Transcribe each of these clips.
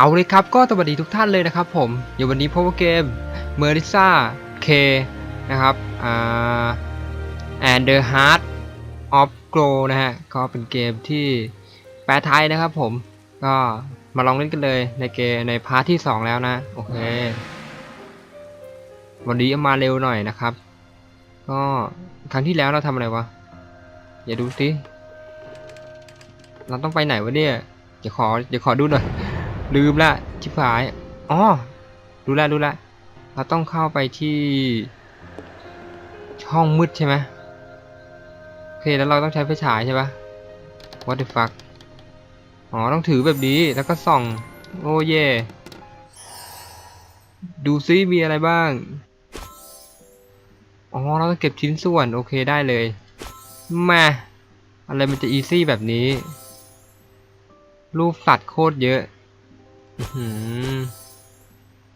เอาเลยครับก็สวัสดีทุกท่านเลยนะครับผมอยู่วันนี้พบกับเกม m e r i s a K นะครับอ่า and the Heart of Glow นะฮะก็เป็นเกมที่แปลไทยนะครับผมก็มาลองเล่นกันเลยในเกมในพาร์ทที่ 2 แล้วนะ โอเค วันนี้มาเร็วหน่อยนะครับ ก็ครั้งที่แล้วเราทำอะไรวะอย่าดูสิเราต้องไปไหนวะเนี่ยเดี๋ยวขอเดี๋ยวขอดูหน่อย ลืมละชิบหายอ๋อรู้ล้วรู้ล้วเราต้องเข้าไปที่ห้องมืดใช่ไหมโอเคแล้วเราต้องใช้ไฟฉายใช่ปะ What the fuck อ๋อต้องถือแบบนี้แล้วก็ส่อง โอ้เย่ดูซิมีอะไรบ้าง อ๋อเราต้องเก็บชิ้นส่วนโอเคได้เลย มา อะไรมันจะอีซี่แบบนี้ รูปสัตว์โคตรเยอะ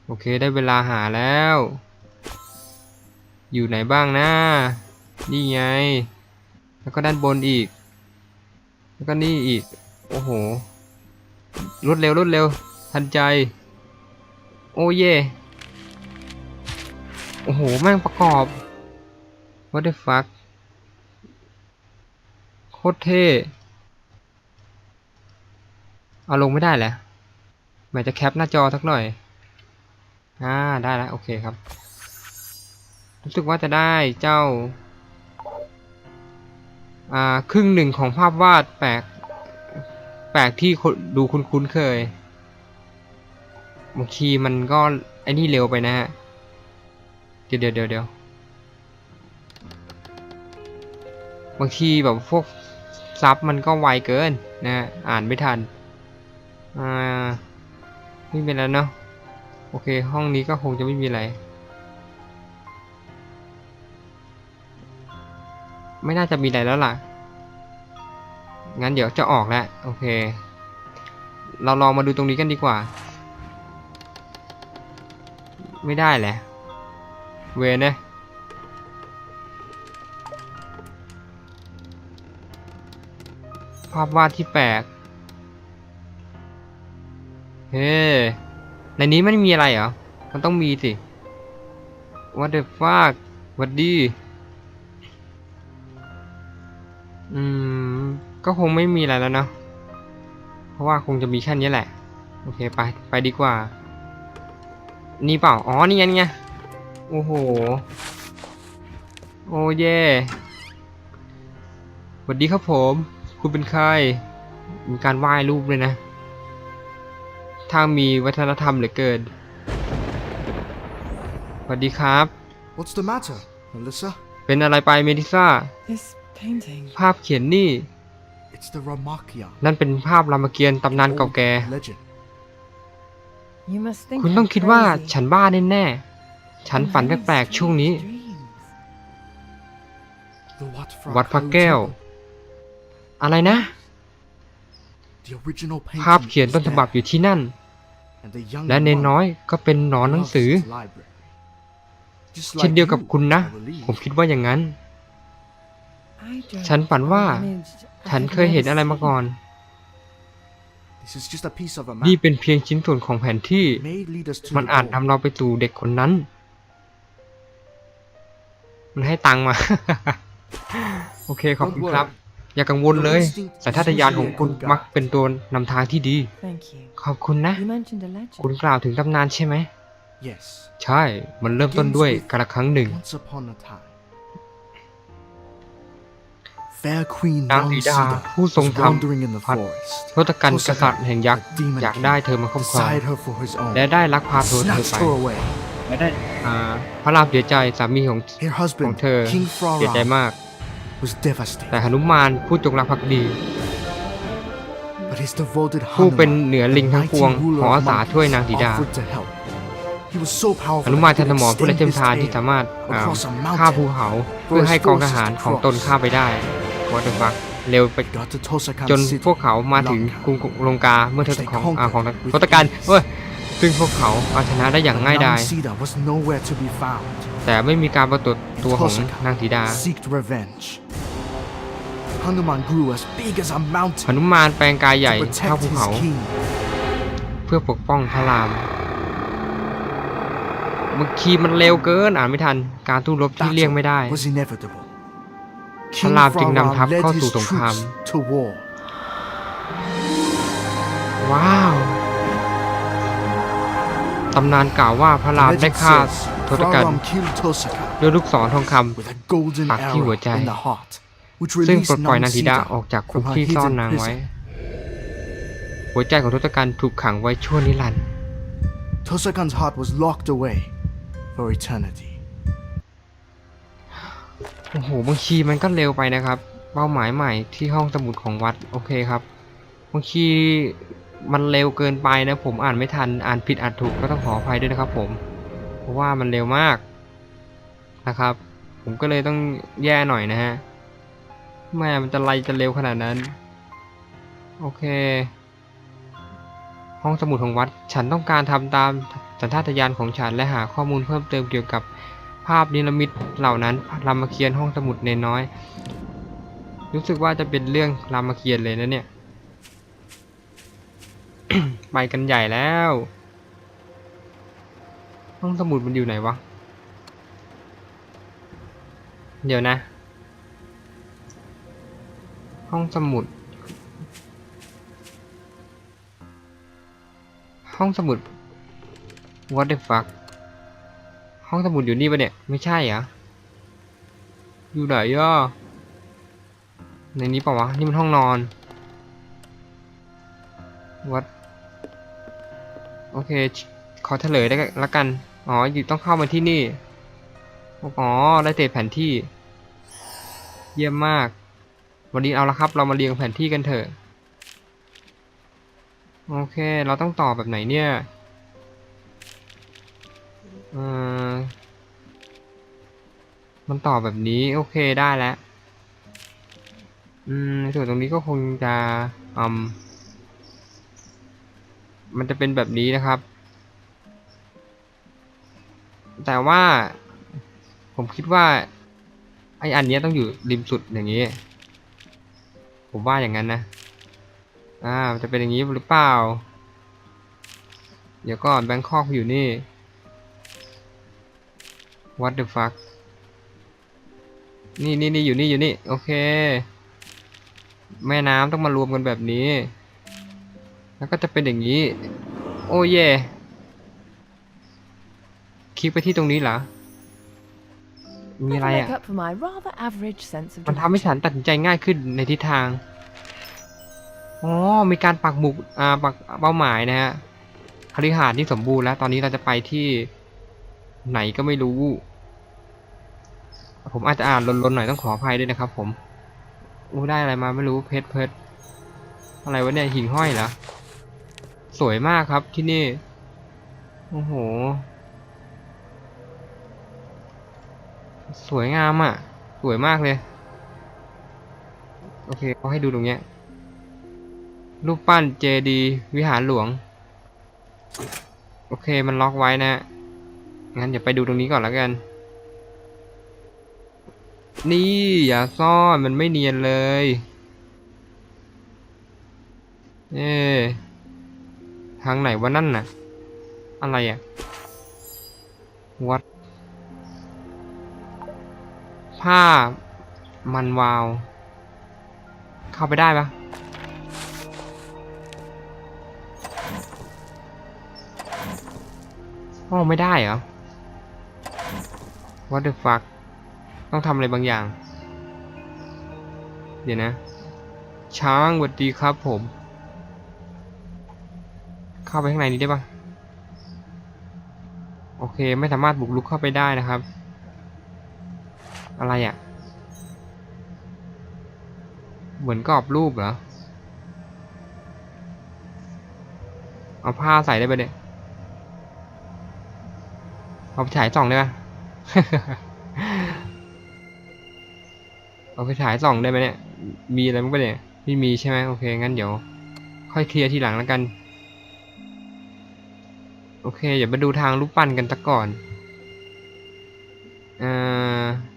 โอเคได้เวลาหาแล้ว อยู่ไหนบ้างนะนี่ไง แล้วก็ด้านบนอีก แล้วก็นี่อีก โอ้โห รวดเร็วรวดเร็ว ทันใจ โอ้เย่ โอ้โห แม่งประกอบ what the fuck โคตรเท่ เอาลงไม่ได้แหละ หมายจะแคปหน้าจอสักหน่อย อ่า ได้แล้ว โอเคครับ รู้สึกว่าจะได้เจ้า อ่า ครึ่งหนึ่งของภาพวาดแปลก แปลกที่คนดูคุ้นๆเคย บางทีมันก็ไอ้นี่เร็วไปนะฮะ เดี๋ยวเดี๋ยวเดี๋ยวเดี๋ยวบางทีแบบพวกซับมันก็ไวเกินนะฮะอ่านไม่ทัน อ่า ไม่เป็นแล้วเนาะโอเค ห้องนี้ก็คงจะไม่มีอะไร ไม่น่าจะมีอะไรแล้วล่ะ งั้นเดี๋ยวจะออกแล้ว โอเค เราลองมาดูตรงนี้กันดีกว่า ไม่ได้แหละ เวนะภาพวาดที่แปลก เฮ้ในนี้ไม่มีอะไรเหรอ มันต้องมีสิ What the fuck วัดดี อืม ก็คงไม่มีอะไรแล้วเนาะ เพราะว่าคงจะมีแค่นี้แหละ โอเคไป ไปดีกว่า นี่เปล่า อ๋อ นี่ไงนี่ไง โอ้โห โอ้เย่สวัสดีครับผม คุณเป็นใคร มีการไหว้รูปเลยนะ ถ้ามีวัฒนธรรมเหลือเกินสวัสดีครับ What's the matter, Melissa? เป็นอะไรไปเมดิซ่า This painting. ภาพเขียนนี่ It's the Ramakia. นั่นเป็นภาพรามเกียรติ์ตำนานเก่าแก่ legend. You must think คุณ I'm ต้องคิดว่า crazy. ฉันบ้าแน่ๆ ฉัน I'm ฝัน having แปลกๆ ช่วงนี้ strange dreams. The Wat Phra วัดพระ Kalu แก้ว temple. อะไรนะ The original ภาพ painting เขียน is ต้นฉบับ there, อยู่ที่นั่น and the young และเนน monk น้อยก็เป็นหนอนหนัง loves สือ the library. Just เช่น like เดียวกับ you, คุณนะ I believe. ผมคิดว่าอย่างนั้น I don't ฉันฝันว่า imaged I ฉัน had เคยเห็น never อะไรมา seen ก่อน This is just a piece of a นี่ map. เป็นเพียงชิ้นส่วนของแผนที่ May lead us to มัน the อาจ goal. นำเราไปสู่เด็กคนนั้น มันให้ตังค์มา โอเค ขอบคุณครับ อย่ากังวลเลย สัญชาตญาณของคุณมักเป็นตัวนำทางที่ดี Thank you. ขอบคุณนะ You mentioned a legend. คุณกล่าวถึงตำนานใช่ไหม Yes. ใช่ มันเริ่มต้นด้วยกาลครั้งหนึ่ง Once upon a time. Fair Queen นางสีดา Longcida ผู้ทรง was ธรรม wandering in the พัด forest. ทศกัณฐ์กษัตริย์แห่งยักษ์ The demon อยาก king ได้เธอมาครอบครอง desired her for his own. และได้ลักพาตัวเธอ Snatched ไป her away. และได้อ่าพระรามเสียใจสามีของ Her ของ husband, เธอ King เสียใจ Frara, มาก was แต่ devastated. หนุมานผู้จงรักภักดี But his devoted ผู้เป็น Hanuman, เหนือ the ลิงทั้งป mighty วง ruler ขอ of อาสา monkeys, ช่วยนางสีดา offered to help. He was so ห powerful นุ that มาน he ทัน could สมรผู้ extend ไร้เทียม his ทานที่ tail สามารถอ่า across a ฆ่าภู mountain. เขาเพื่อให้กองทหารของตนฆ่าไปได้วอเตอร์ฟักเร็วไป He got to Tosakan จน City, พวกเขามาถึง Lanka. กรุงลงกาเมื่อทศของอาของทศกัณฐ์เว้ยซึ่งพวกเขาเอาชนะได้อย่าง But ง่ายดาย Nang-Sida was nowhere to be found. แต่ไม่มีการปรากฏตัวของนางสีดา Seeked revenge. Hanuman grew as big as a ห mountain นุมานแปลงกายใหญ่ to เท่า protect ภู his เขา king. เพื่อปกป้องพระรามบางทีมันเร็วเกินอ่านไม่ทัน การตู้รบที่เลี่ยงไม่ได้ was inevitable. พระรามจึงนำทัพ led เข้า his สู่สงคราม troops to war. ว้าว ตำนานกล่าวว่าพระ The รามได้ legend ฆ่า says ทศกัณฐ์ Bahram killed Tosaka ด้วยลูกศรทองค with a golden Pạc chi arrow của trai. in the heart, which ำ ซึ่ง released ปลดปล่อยนางธิดา Nansita ออกจากคุก from her ที่ซ่อน hidden นางไว้ prison. หัวใจของทศกัณฐ์ถูกขังไว้ชั่วนิรันดร์ Tosakan's heart was locked away for eternity. โอ้โห บางทีมันก็เร็วไปนะครับ เป้าหมายใหม่ที่ห้องสมุดของวัด โอเคครับ บางทีมันเร็วเกินไปนะ ผมอ่านไม่ทัน อ่านผิดอ่านถูกก็ต้องขออภัยด้วยนะครับผม เพราะว่ามันเร็วมากนะครับ ผมก็เลยต้องแย่หน่อยนะฮะ แม่มันจะไรจะเร็วขนาดนั้น โอเค ห้องสมุดของวัด ฉันต้องการทำตามสัญชาตญาณของฉันและหาข้อมูลเพิ่มเติมเกี่ยวกับภาพนิรมิตเหล่านั้นรามเกียรติ์ห้องสมุดเนน้อย รู้สึกว่าจะเป็นเรื่องรามเกียรติ์เลยนะเนี่ยไปกันใหญ่แล้ว ห้องสมุดมันอยู่ไหนวะ เดี๋ยวนะ ห้องสมุด ห้องสมุด what the fuck ห้องสมุดอยู่นี่ปะเนี่ย ไม่ใช่เหรอ อยู่ไหนย่อในนี้เปล่าวะ นี่มันห้องนอน วัด โอเค ขอเฉลยได้ละกัน อ๋อ อยู่ต้องเข้ามาที่นี่ อ๋อ ได้เศษแผนที่ เยี่ยมมาก วันนี้เอาละครับ เรามาเรียงแผนที่กันเถอะ โอเค เราต้องต่อแบบไหนเนี่ยมันต่อแบบนี้โอเคได้แล้ว อืมส่วนตรงนี้ก็คงจะอืมมันจะเป็นแบบนี้นะครับ แต่ว่า ผมคิดว่า ไออันนี้ต้องอยู่ริมสุดอย่างนี้ ผมว่าอย่างนั้นนะ อ่า จะเป็นอย่างนี้หรือเปล่า เดี๋ยวก่อนแบงคอกอยู่นี่ what the fuck นี่นี่นี่อยู่นี่อยู่นี่ โอเค แม่น้ำต้องมารวมกันแบบนี้ แล้วก็จะเป็นอย่างนี้ โอ้เย่คลิกไปที่ตรงนี้เหรอ มีอะไร To อะ make up for my rather average sense of มันทำให้ direction. ฉันตัดสินใจง่ายขึ้นในทิศทาง อ๋อ มีการปักหมุกอ่าปักเป้าหมายนะฮะคฤหาสน์ที่สมบูรณ์แล้ว ตอนนี้เราจะไปที่ไหนก็ไม่รู้ ผมอาจจะอ่านลนๆหน่อยต้องขออภัยด้วยนะครับ ผมอู้ได้อะไรมาไม่รู้เพชรเพชรอะไรวะเนี่ยหิ่งห้อยเหรอ สวยมากครับที่นี่ โอ้โห สวยงามอะ สวยมากเลย โอเคเขาให้ดูตรงเนี้ย รูปปั้นเจดีวิหารหลวง โอเคมันล็อกไว้นะ งั้นเดี๋ยวไปดูตรงนี้ก่อนแล้วกัน นี่อย่าซ่อนมันไม่เนียนเลยเอ๊ทางไหนวะนั่นน่ะ อะไรอะ วัด ผ้ามันวาว เข้าไปได้ปะโอ้ไม่ได้เหรอ What the fuck ต้องทำอะไรบางอย่าง เดี๋ยวนะ ช้างสวัสดีครับผม เข้าไปข้างในนี้ได้ปะโอเค ไม่สามารถบุกรุกเข้าไปได้นะครับ อะไรอะ่ะ เหมือนกรอบรูปเหรอ เอาผ้าใส่ได้ปะเนี่ยเอาไปฉายส่องได้ปะเอาไปฉายส่องได้ไหมเนี่ย มีอะไรบ้างปะเนี่ย ไม่มีใช่ไหมโอเค งั้นเดี๋ยว ค่อยเคลียร์ทีหลังแล้วกัน โอเค เดี๋ยวมาดูทางรูปปั้นกันตะก่อน อ่อ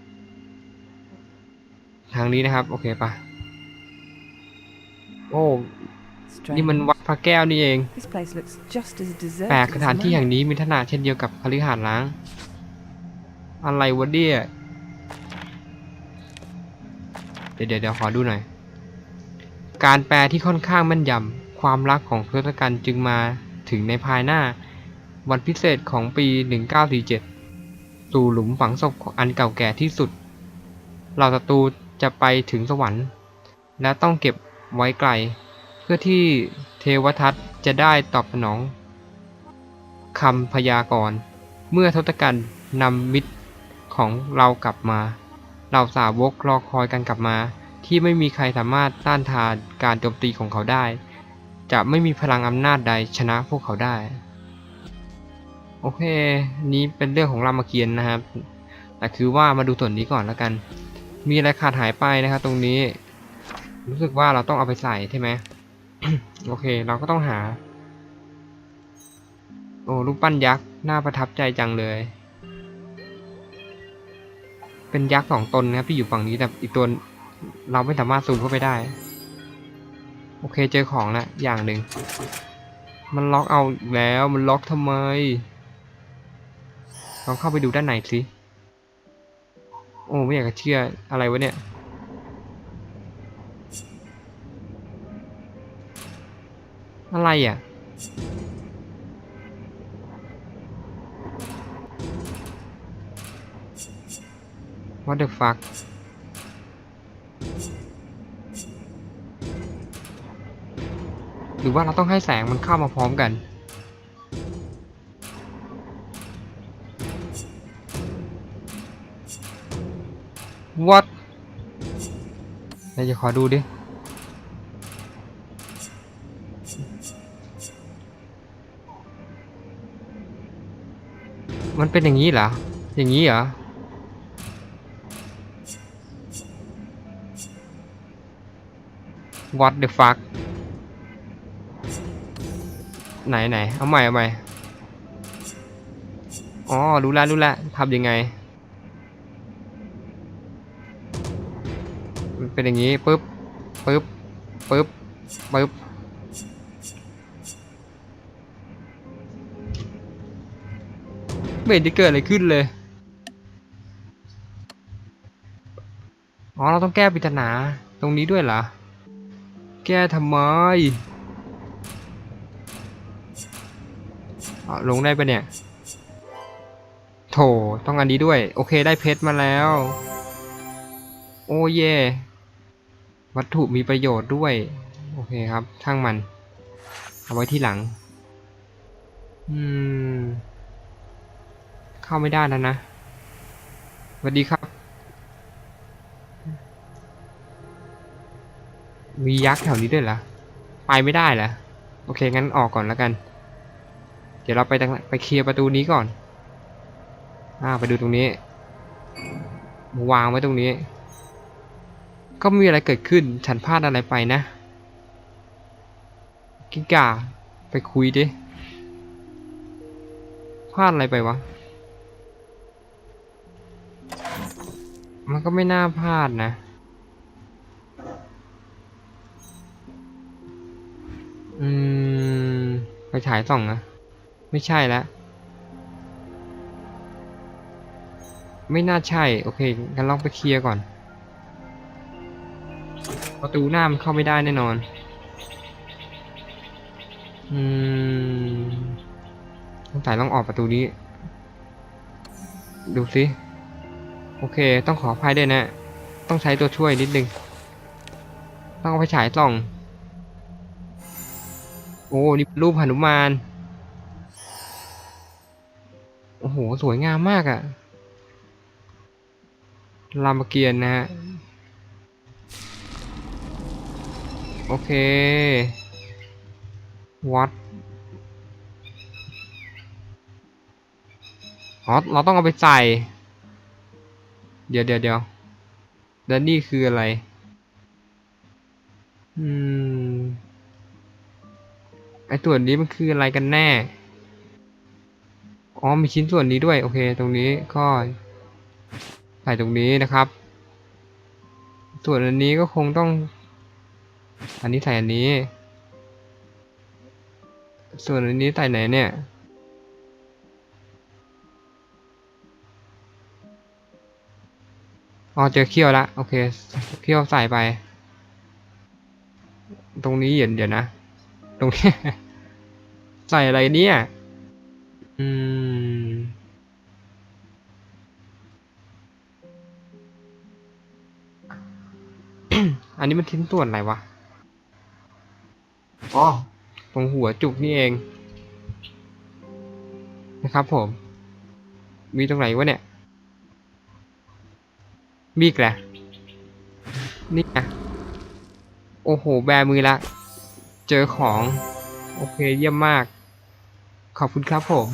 ทางนี้นะครับ โอเคปะโอ้ นี่มัน Strange. วัดพระแก้วนี่เอง This place looks just as deserted แปลก as สถานที่ mine. แห่งนี้มีลักษณะเช่นเดียวกับคฤหาสน์ล้าง อะไรวะเนี่ยเดี๋ยวเดี๋ยวเดี๋ยวขอดูหน่อย การแปลที่ค่อนข้างแม่นยำ ความรักของทศกัณฐ์จึงมาถึงในภายหน้า วันพิเศษของปี 1947 สู่หลุมฝังศพอันเก่าแก่ที่สุดเราศัตรู จะไปถึงสวรรค์ และต้องเก็บไว้ไกล เพื่อที่เทวทัตจะได้ตอบสนองคำพยากรณ์เมื่อทศกัณฐ์นำมิตรของเรากลับมาเราสาวกรอคอยกันกลับมา ที่ไม่มีใครสามารถต้านทานการโจมตีของเขาได้ จะไม่มีพลังอำนาจใดชนะพวกเขาได้ โอเค นี้เป็นเรื่องของรามเกียรตินะครับ แต่คือว่ามาดูส่วนนี้ก่อนแล้วกัน มีอะไรขาดหายไปนะครับตรงนี้ รู้สึกว่าเราต้องเอาไปใส่ใช่ไหมโอเค เราก็ต้องหา โอ้รูปปั้นยักษ์น่าประทับใจจังเลย เป็นยักษ์สองตนนะครับที่อยู่ฝั่งนี้แต่อีกตัวเราไม่สามารถซูมเข้าไปได้ โอเคเจอของแล้วอย่างหนึ่งมันล็อกเอาแล้วมันล็อกทำไมลองเข้าไปดูด้านในสิ โอ้ไม่อยากจะเชื่ออะไรวะเนี่ย อะไรอะ What the fuck หรือว่าเราต้องให้แสงมันเข้ามาพร้อมกัน What เดี๋ยวจะขอดูดิ มันเป็นอย่างนี้เหรอ อย่างนี้เหรอ What the fuck ไหนไหน เอาใหม่เอาใหม่ อ๋อ รู้แล้วรู้แล้วทำยังไง เป็นอย่างนี้ปึ๊บปึ๊บปึ๊บปึ๊บไม่เห็นจะเกิดอะไรขึ้นเลย อ๋อ เราต้องแก้ปริศนาตรงนี้ด้วยเหรอ แก้ทำไมอ๋อลงได้ปะเนี่ย โถ ต้องอันนี้ด้วย โอเคได้เพชรมาแล้ว โอ้เย่ วัตถุมีประโยชน์ด้วย โอเคครับช่างมัน เอาไว้ที่หลัง อืม เข้าไม่ได้แล้วนะสวัสดีครับ มียักษ์แถวนี้ด้วยเหรอ ไปไม่ได้เหรอ โอเค งั้นออกก่อนแล้วกัน เดี๋ยวเราไปไปเคลียร์ประตูนี้ก่อน อ่า ไปดูตรงนี้ วางไว้ตรงนี้ ก็ไม่มีอะไรเกิดขึ้น ฉันพลาดอะไรไปนะ กิ้งก่า ไปคุยดิ พลาดอะไรไปวะ มันก็ไม่น่าพลาดนะ อืม ไปฉายส่องนะ ไม่ใช่แล้วไม่น่าใช่ โอเค งั้นลองไปเคลียร์ก่อน ประตูหน้ามันเข้าไม่ได้แน่นอน อืมต้องสายต้องออกประตูนี้ ดูสิ โอเค ต้องขออภัยด้วยนะ ต้องใช้ตัวช่วยนิดนึง ต้องเอาไปฉายส่อง โอ้นี่รูปหนุมาน โอ้โห สวยงามมากอะรามเกียรตินะฮะ โอเค วัดอ๋อเราต้องเอาไปใส่ เดี๋ยวเดี๋ยวเดี๋ยวแล้วนี่คืออะไร อืม ไอส่วนนี้มันคืออะไรกันแน่ อ๋อ มีชิ้นส่วนนี้ด้วย โอเค ตรงนี้ก็ใส่ตรงนี้นะครับ ส่วนอันนี้ก็คงต้อง อันนี้ใส่อันนี้ ส่วนอันนี้ใส่ไหนเนี่ย อ๋อเจอเขี้ยวละ โอเค เขี้ยวใส่ไป ตรงนี้เดี๋ยวเดี๋ยวนะ ตรงนี้ ใส่อะไรเนี่ย อืมอันนี้มันทิ้นส่วนอะไรวะ อ๋อตรงหัวจุกนี่เอง นะครับผม มีตรงไหนวะเนี่ย มีกแหละนี่ไงโอ้โห แบมือละ เจอของ โอเค เยี่ยมมาก ขอบคุณครับผม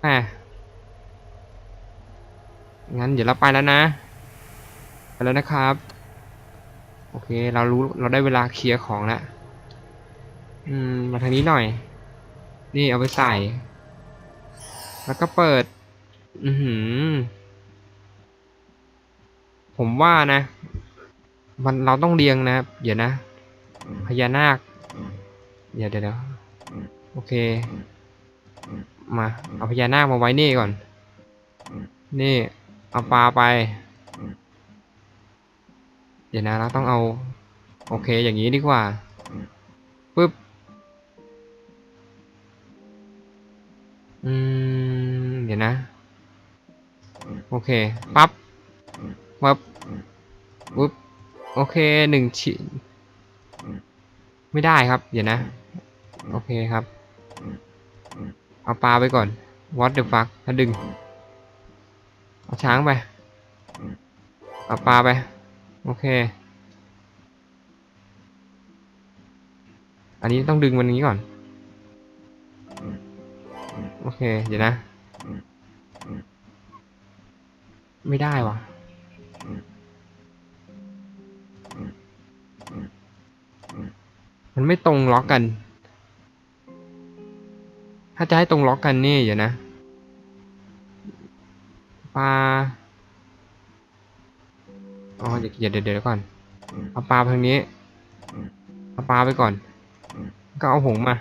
แหมงั้นเดี๋ยวเราไปแล้วนะ ไปแล้วนะครับ โอเค เรารู้ เราได้เวลาเคลียร์ของแล้ว อืม มาทางนี้หน่อย นี่เอาไปใส่ แล้วก็เปิด อือหือ ผมว่านะ มันเราต้องเรียงนะ เดี๋ยวนะ พญานาค เดี๋ยวเดี๋ยวเดี๋ยวโอเค มา เอาพญานาคมาไว้นี่ก่อน นี่ เอาปลาไป เดี๋ยวนะ เราต้องเอา โอเค อย่างนี้ดีกว่า อืม เดี๋ยวนะ โอเค ปั๊บปั๊บปึ๊บ โอเคหนึ่งชิ้น ไม่ได้ครับ เดี๋ยวนะ โอเคครับ เอาปลาไปก่อน what the fuck ถ้าดึง เอาช้างไป เอาปลาไป โอเค อันนี้ต้องดึงมันนี้ก่อน โอเค เดี๋ยวนะ ไม่ได้วะมันไม่ตรงล็อกกัน ถ้าจะให้ตรงล็อกกันนี่เดี๋ยวนะปลาอ๋อเดี๋ยวเดี๋ยวเดี๋ยวก่อนเอาปลาไปทางนี้เอาปลาไปก่อน ก็เอาหงมา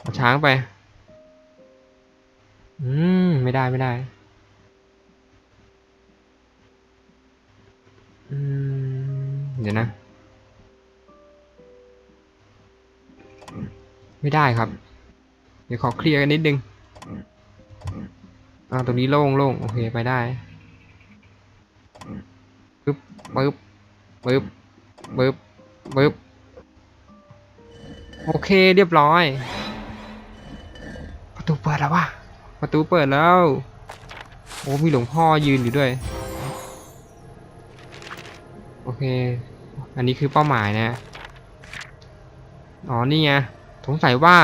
เอาช้างไป อืม ไม่ได้ไม่ได้ อืม เดี๋ยวนะ ไม่ได้ครับ เดี๋ยวขอเคลียร์กันนิดนึงอ่าตรงนี้โล่งโล่งโอเคไปได้ปึ๊บปึ๊บปึ๊บปึ๊บปึ๊บโอเคเรียบร้อย ประตูเปิดแล้ววะ ประตูเปิดแล้ว โอ้ มีหลวงพ่อยืนอยู่ด้วย โอเค อันนี้คือเป้าหมายนะ อ๋อ นี่ไง สงสัยว่า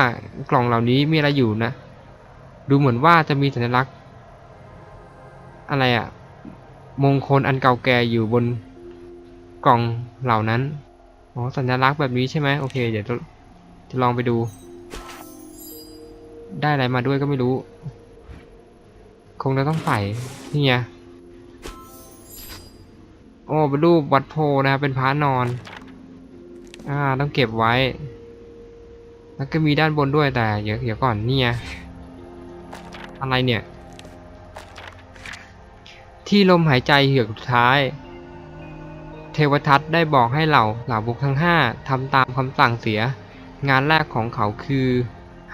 กล่องเหล่านี้มีอะไรอยู่นะ ดูเหมือนว่าจะมีสัญลักษณ์ อะไรอะมงคลอันเก่าแก่อยู่บนกล่องเหล่านั้น อ๋อ สัญลักษณ์แบบนี้ใช่ไหมโอเค เดี๋ยวจะจะลองไปดู ได้อะไรมาด้วยก็ไม่รู้ คงจะต้องใส่นี่ไงโอ้เป็นรูปวัดโพนะครับเป็นพระนอน อ่าต้องเก็บไว้ แล้วก็มีด้านบนด้วยแต่เดี๋ยวเดี๋ยวก่อนนี่ไงอะไรเนี่ย ที่ลมหายใจเหือกสุดท้าย เทวทัตได้บอกให้เหล่าเหล่าบุกทั้งห้าทำตามคำสั่งเสีย งานแรกของเขาคือ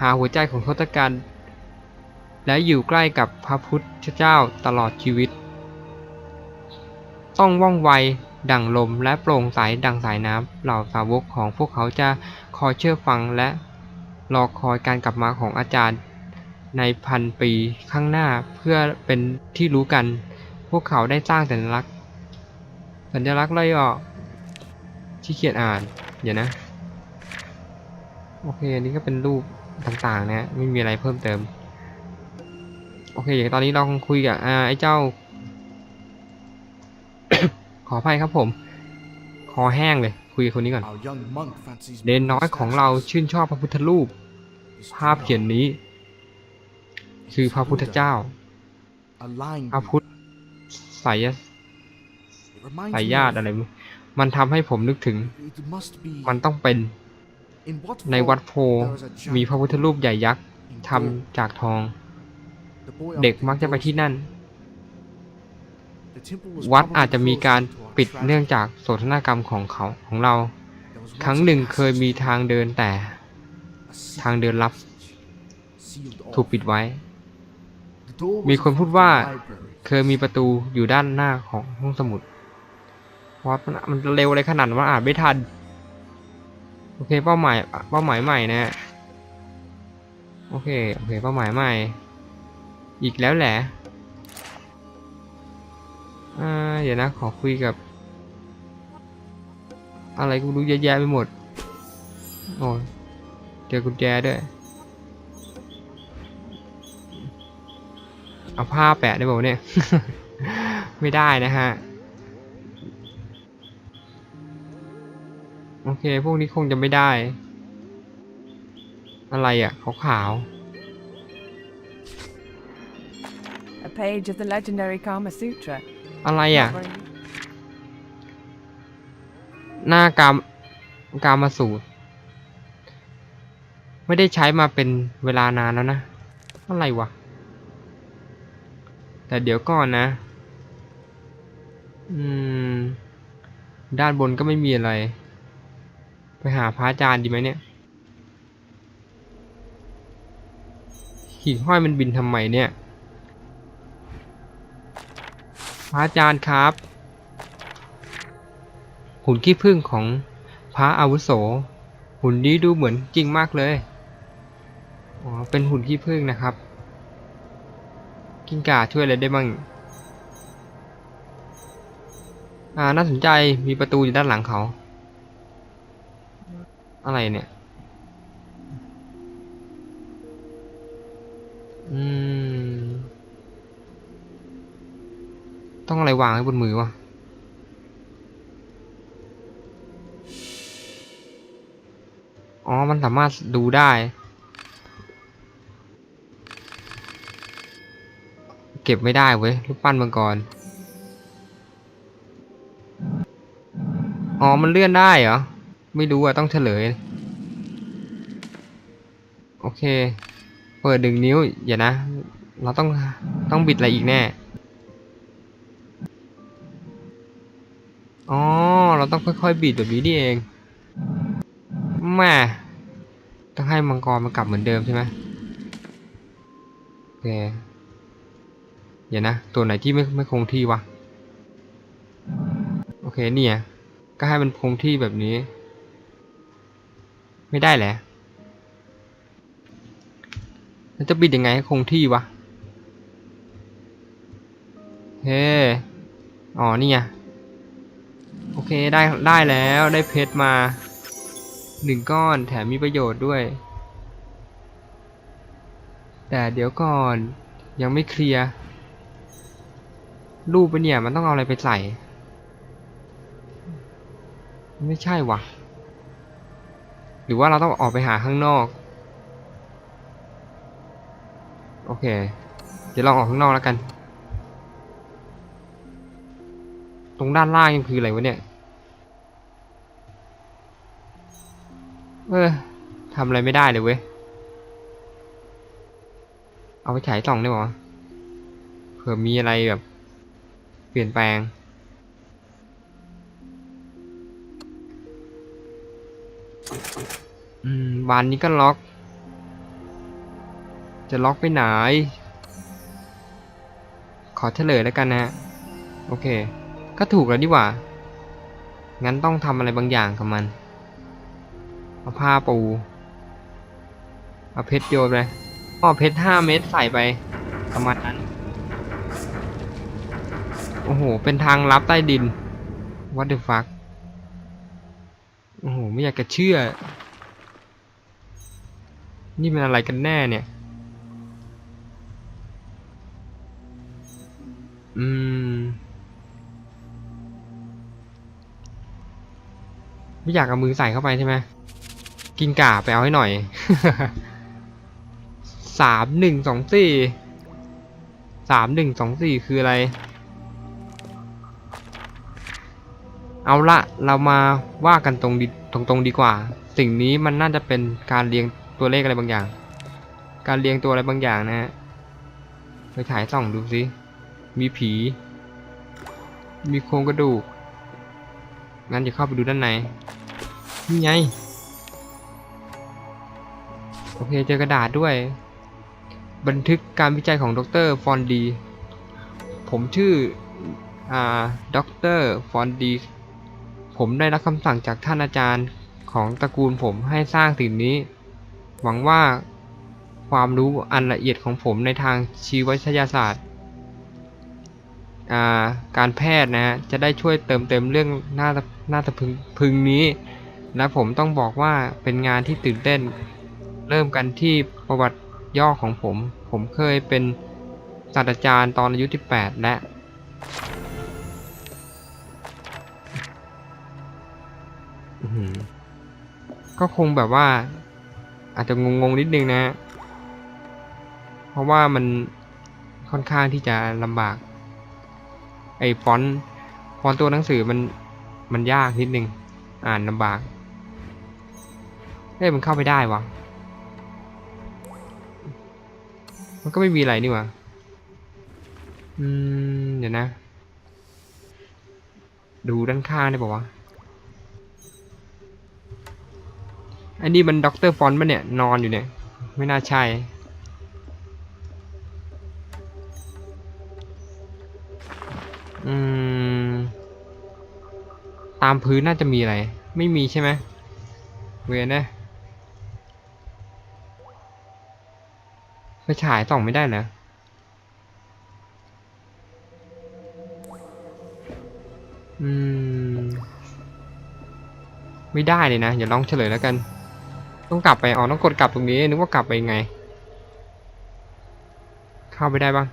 หาหัวใจของทศกัณฐ์ และอยู่ใกล้กับพระพุทธเจ้าตลอดชีวิต ต้องว่องไวดั่งลมและโปร่งใสดั่งสายน้ำเหล่าสาวกของพวกเขาจะคอยเชื่อฟังและรอคอยการกลับมาของอาจารย์ ในพันปีข้างหน้าเพื่อเป็นที่รู้กัน พวกเขาได้สร้างสัญลักษณ์ สัญลักษณ์อะไรอะที่เขียนอ่านเดี๋ยวนะ โอเค อันนี้ก็เป็นรูปต่างๆนะ ไม่มีอะไรเพิ่มเติม โอเคอย่างตอนนี้เราคุยกับอ่าไอ้เจ้า ขออภัยครับผม คอแห้งเลย คุยกับคนนี้ก่อน Our young monk fancies เนนน้อยของเราชื่นชอบพระพุทธรูป ภาพเขียนนี้ คือพระพุทธเจ้า a lying พระพุทธสาย It reminds สาย me ญาติ of- อะไรไม่รู้มันทำให้ผมนึกถึง It must be มันต้องเป็น In what ในวัด vault โพ there was a giant มีพระพุทธรูปใหญ่ยักษ์ in ท gold. ำจากทอง The boy เด็ก often มักจะไป goes ที่นั่น The temple was วัด probably อาจจะมีการ closer to our ปิด tragedy. เนื่องจากโศกนาฏกรรมของเขาของเรา There was once ครั้ง a หนึ่งเคย passage มีทางเดินแต่ a secret ทางเดินลับ passage, sealed off. ถูกปิดไว้ The door was มี in คน front พูด of the ว่า library. เคยมีประตูอยู่ด้านหน้าของห้องสมุดวัดมันมันเร็วอะไรขนาดนั้นว่าอ่านไม่ทัน โอเคเป้าหมายเป้าหมายใหม่นะฮะโอเค โอเค เป้าหมายใหม่ อีกแล้วแหละอ่าเดี๋ยวนะขอคุยกับ อะไรกูรู้เยอะแยะไปหมด โอ้ยเจอกุญแจด้วย เอาผ้าแปะได้ป่าวเนี่ย ไม่ได้นะฮะ โอเค พวกนี้คงจะไม่ได้ อะไรอะขาว A page of the legendary Kama Sutra. ๆอะไรอะ Not very- หน้ากามกามาสูตร ไม่ได้ใช้มาเป็นเวลานานแล้วนะ อะไรวะ แต่เดี๋ยวก่อนนะ อืม ด้านบนก็ไม่มีอะไร ไปหาพระอาจารย์ดีไหมเนี่ยหิ่งห้อยมันบินทำไมเนี่ย พระอาจารย์ครับ หุ่นขี้ผึ้งของพระอาวุโส หุ่นนี้ดูเหมือนจริงมากเลย อ๋อ เป็นหุ่นขี้ผึ้งนะครับ กิ้งก่าช่วยอะไรได้บ้าง อ่า น่าสนใจ มีประตูอยู่ด้านหลังเขา อะไรเนี่ย อืม ต้องอะไรวางไว้บนมือวะอ๋อ มันสามารถดูได้ เก็บไม่ได้เว้ยรูปปั้นมังกรอ๋อ มันเลื่อนได้เหรอ ไม่รู้อะต้องเฉลย โอเค เปิดหนึ่งนิ้วอย่านะ เราต้องต้องบิดอะไรอีกแน่ อ๋อ เราต้องค่อยๆบิดแบบนี้นี่เองแม่ต้องให้มังกรมันกลับเหมือนเดิมใช่ไหมโอเคเดี๋ยวนะ ตัวไหนที่ไม่ไม่คงที่วะ โอเคเนี่ย ก็ให้มันคงที่แบบนี้ ไม่ได้แหละมันจะบิดยังไงให้คงที่วะ เฮ้ อ๋อ นี่ไง โอเคได้ได้แล้วได้เพชรมาหนึ่งก้อนแถมมีประโยชน์ด้วย แต่เดี๋ยวก่อนยังไม่เคลียร์รูปไปเนี่ยมันต้องเอาอะไรไปใส่ ไม่ใช่วะหรือว่าเราต้องออกไปหาข้างนอก โอเค เดี๋ยวลองออกข้างนอกแล้วกัน ตรงด้านล่างยังคืออะไรวะเนี่ย เออทำอะไรไม่ได้เลยเว้ย เอาไปฉายส่องได้ปะวะเผื่อมีอะไรแบบ เปลี่ยนแปลง อืมบานนี้ก็ล็อก จะล็อกไปไหน ขอเฉลยแล้วกันนะ โอเค ก็ถูกแล้วนี่หว่า งั้นต้องทำอะไรบางอย่างกับมัน เอาผ้าปู เอาเพชรโยนไปอ้อเพชรห้าเม็ดใส่ไปประมาณนั้น โอ้โห เป็นทางลับใต้ดิน What the fuck โอ้โห ไม่อยากจะเชื่อ นี่มันอะไรกันแน่เนี่ย อืม ไม่อยากเอามือใส่เข้าไปใช่ไหมกินก่าไปเอาให้หน่อยสามหนึ่งสองสี่สามหนึ่งสองสี่คืออะไร เอาละเรามาว่ากันตรงดีตรงดีกว่า สิ่งนี้มันน่าจะเป็นการเรียงตัวเลขอะไรบางอย่าง การเรียงตัวอะไรบางอย่างนะฮะไปถ่ายส่องดูสิมีผี มีโครงกระดูกงั้นจะเข้าไปดูด้านใน นี่ไง โอเค เจอกระดาษด้วย บันทึกการวิจัยของดรฟอนดี ผมชื่อ อ่าด็อกเตอร์ฟอนดี ผมได้รับคำสั่งจากท่านอาจารย์ของตระกูลผมให้สร้างสิ่งนี้ หวังว่าความรู้อันละเอียดของผมในทางชีววิทยาศาสตร์อ่าการแพทย์นะฮะจะได้ช่วยเติมเต็มเรื่องหน่าหน่าจะพึงพึงนี้ และผมต้องบอกว่าเป็นงานที่ตื่นเต้น เริ่มกันที่ประวัติย่อของผม ผมเคยเป็นศาสตราจารย์ตอนอายุที่8และก็คงแบบว่า อาจจะงงๆนิดนึงนะ เพราะว่ามันค่อนข้างที่จะลำบาก ไอ้ฟอนต์ฟอนต์ตัวหนังสือมันมันยากนิดนึง อ่านลำบาก เฮ้ยมันเข้าไปได้วะ มันก็ไม่มีอะไรนี่หวะอืม เดี๋ยวนะ ดูด้านข้างได้ป่าวะ อันนี้มันด็อกเตอร์ฟอนต์ปะเนี่ย นอนอยู่เนี่ย ไม่น่าใช่ อืม ตามพื้นน่าจะมีอะไร ไม่มีใช่ไหมเวียนนะ ไฟฉายส่องไม่ได้เหรออืม ไม่ได้เลยนะอย่าลองเฉลยแล้วกัน ต้องกลับไปอ๋อต้องกดกลับตรงนี้นึกว่ากลับไปยังไง เข้าไปได้บ้าง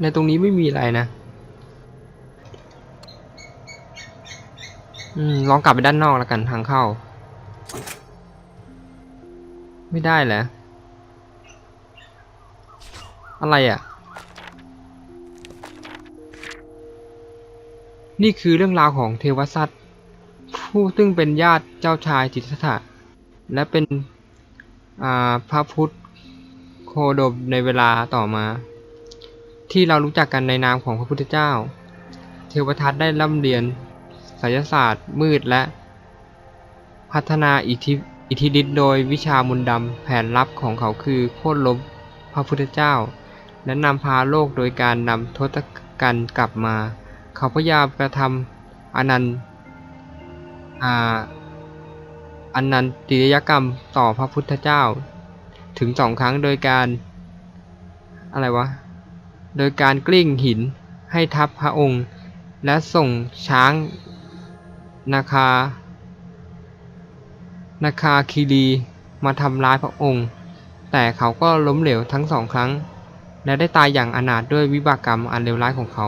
ในตรงนี้ไม่มีอะไรนะ อืม ลองกลับไปด้านนอกแล้วกันทางเข้า ไม่ได้เหรออะไรอะ นี่คือเรื่องราวของเทวสัตว์ผู้ซึ่งเป็นญาติเจ้าชายจิตรถะและเป็นพระพุทธโคดมในเวลาต่อมา ที่เรารู้จักกันในนามของพระพุทธเจ้า เทวทัตได้ร่ำเรียนไสยศาสตร์มืดและพัฒนาอิทธิ อิทธิฤทธิ์โดยวิชามนต์ดำแผนลับของเขาคือโค่นล้มพระพุทธเจ้า และนำพาโลกโดยการนำทศกัณฐ์กลับมา เขาพยายามกระทำอนันต์อ่าอนันติยกรรมต่อพระพุทธเจ้า ถึงสองครั้งโดยการ อะไรวะ โดยการกลิ้งหินให้ทับพระองค์ และส่งช้างนาคา นาคาคีรีมาทำร้ายพระองค์ แต่เขาก็ล้มเหลวทั้งสองครั้ง และได้ตายอย่างอนาถด้วยวิบากกรรมอันเลวร้ายของเขา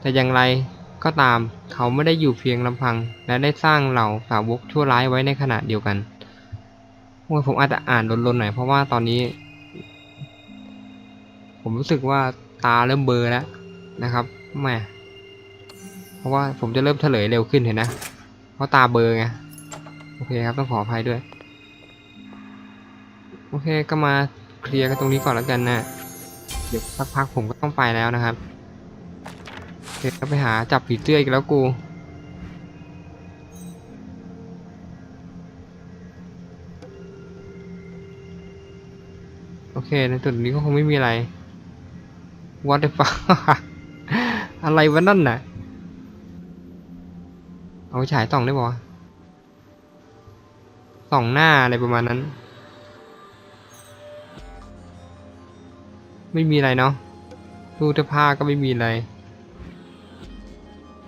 แต่อย่างไรก็ตามเขาไม่ได้อยู่เพียงลำพัง และได้สร้างเหล่าสาวกชั่วร้ายไว้ในขณะเดียวกันโอ้ยผมอาจจะอ่านลนๆหน่อยเพราะว่าตอนนี้ ผมรู้สึกว่าตาเริ่มเบลอแล้วนะครับแม่เพราะว่าผมจะเริ่มเฉลยเร็วขึ้นเห็นนะ เพราะตาเบลอไง โอเคครับต้องขออภัยด้วย โอเคก็มาเคลียร์กันตรงนี้ก่อนแล้วกันนะเดี๋ยวสักพักผมก็ต้องไปแล้วนะครับโอเคก็ไปหาจับผีเตื้อยอีกแล้วกูโอเคในจุดนี้ก็คงไม่มีอะไร What the fuck อะไรวะนั่นน่ะ เอาไปฉายส่องได้ปะวะ สองหน้าอะไรประมาณนั้น ไม่มีอะไรเนาะตู้เสื้อผ้าก็ไม่มีอะไร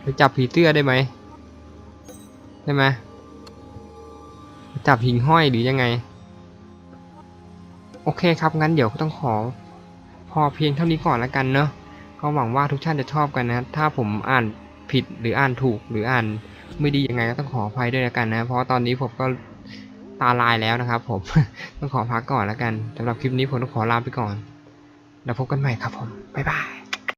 ไปจับผีเสื้อได้ไหมได้ไหมจับหิ่งห้อยหรือยังไง โอเคครับงั้นเดี๋ยวต้องขอ พอเพียงเท่านี้ก่อนแล้วกันเนาะก็หวังว่าทุกท่านจะชอบกันนะถ้าผมอ่านผิดหรืออ่านถูกหรืออ่านไม่ดียังไงก็ต้องขออภัยด้วยแล้วกันนะ เพราะตอนนี้ผมก็ ตาลายแล้วนะครับ ผมต้องขอพักก่อนแล้วกันสำหรับคลิปนี้ผมต้องขอลาไปก่อน แล้วพบกันใหม่ครับผม บ๊ายบาย